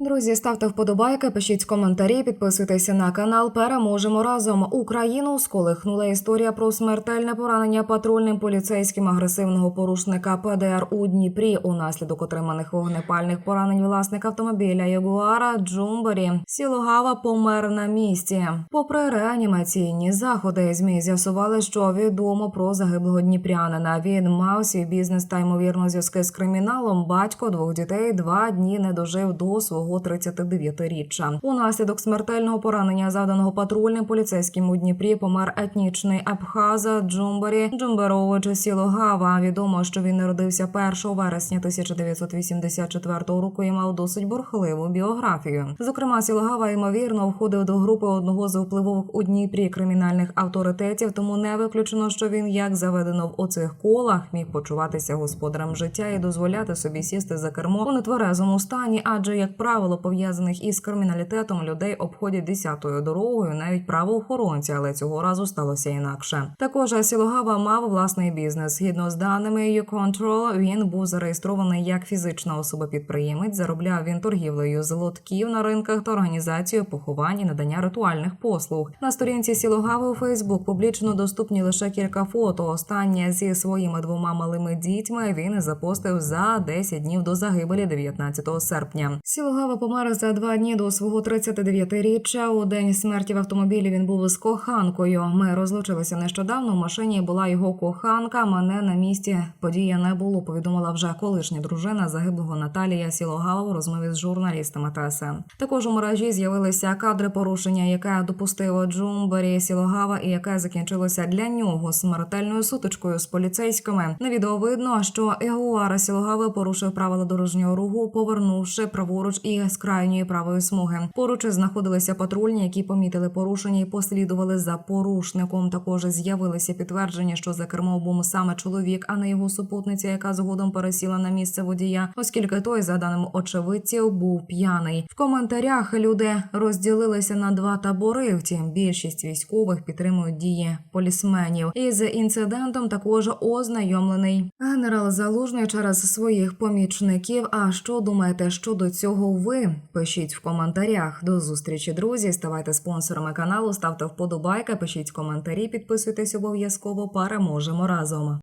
Друзі, ставте вподобайки, пишіть коментарі, підписуйтеся на канал. Переможемо разом. Україну сколихнула історія про смертельне поранення патрульним поліцейським агресивного порушника ПДР у Дніпрі. Унаслідок отриманих вогнепальних поранень власник автомобіля Ягуара Джумбері Сілогава помер на місці. Попри реанімаційні заходи, змі з'ясували, що відомо про загиблого дніпрянина. Він мав свій бізнес та ймовірно зв'язки з криміналом. Батько двох дітей два дні не дожив до свого 39-річчя. Унаслідок смертельного поранення, завданого патрульним поліцейським у Дніпрі, помер етнічний Абхаза Джумбарі Джумберович Сілогава. Відомо, що він народився 1 вересня 1984 року і мав досить бурхливу біографію. Зокрема, Сілогава ймовірно входив до групи одного з впливових у Дніпрі кримінальних авторитетів, тому не виключено, що він як заведено в оцих колах міг почуватися господарем життя і дозволяти собі сісти за кермо у нетверезому стані, адже як правило пов'язаних із криміналітетом людей обходять десятою дорогою, навіть правоохоронці, але цього разу сталося інакше. Також Сілогава мав власний бізнес. Згідно з даними YouControl, він був зареєстрований як фізична особа-підприємець. Заробляв він торгівлею з на ринках та організацією поховань і надання ритуальних послуг. На сторінці Сілогави у Фейсбук публічно доступні лише кілька фото. Останнє зі своїми двома малими дітьми він запостив за 10 днів до загибелі 19 серпня. Сілогава помер за два дні до свого 39-річчя. У день смерті в автомобілі він був з коханкою. Ми розлучилися нещодавно. В машині була його коханка. Мене на місці події не було. Повідомила вже колишня дружина загиблого Наталія Сілогава у розмові з журналістами ТСН. Також у мережі з'явилися кадри порушення, яке допустив Джумбері Сілогава, і яке закінчилося для нього смертельною сутичкою з поліцейськими. На відео видно, що Ягуара Сілогави порушив правила дорожнього руху, повернувши праворуч і з крайньої правої смуги. Поруч знаходилися патрульні, які помітили порушення і послідували за порушником. Також з'явилися підтвердження, що за кермом був саме чоловік, а не його супутниця, яка згодом пересіла на місце водія, оскільки той, за даними очевидців, був п'яний. В коментарях люди розділилися на два табори. Втім, більшість військових підтримують дії полісменів. Із інцидентом також ознайомлений генерал Залужний через своїх помічників. А що думаєте щодо цього? Ви пишіть в коментарях. До зустрічі, друзі. Ставайте спонсорами каналу, ставте вподобайка, пишіть коментарі, підписуйтесь обов'язково. Переможемо разом.